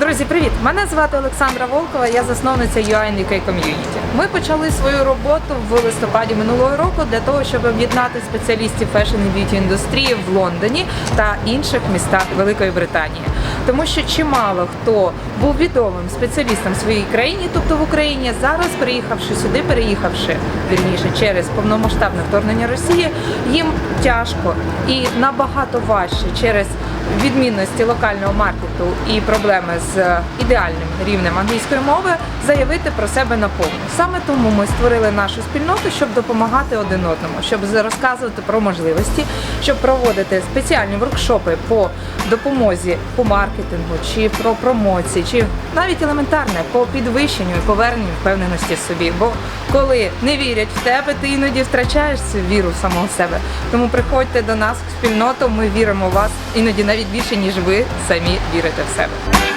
Друзі, привіт! Мене звати Олександра Волкова, я засновниця UI UK Community. Ми почали свою роботу в листопаді минулого року для того, щоб об'єднати спеціалістів фешн і б'юті індустрії в Лондоні та інших містах Великої Британії. Тому що чимало хто був відомим спеціалістом своїй країні, тобто в Україні, зараз приїхавши сюди, переїхавши вірніше через повномасштабне вторгнення Росії, їм тяжко і набагато важче через відмінності локального маркету і проблеми з ідеальним рівнем англійської мови заявити про себе наповну. Саме тому ми створили нашу спільноту, щоб допомагати один одному, щоб розказувати про можливості, щоб проводити спеціальні воркшопи по допомозі по маркетингу, чи про промоції, чи навіть елементарне по підвищенню і поверненню впевненості в собі. Бо коли не вірять в тебе, ти іноді втрачаєш цю віру самого себе. Тому приходьте до нас в спільноту. Ми віримо в вас іноді навіть більше ніж ви самі вірите в себе.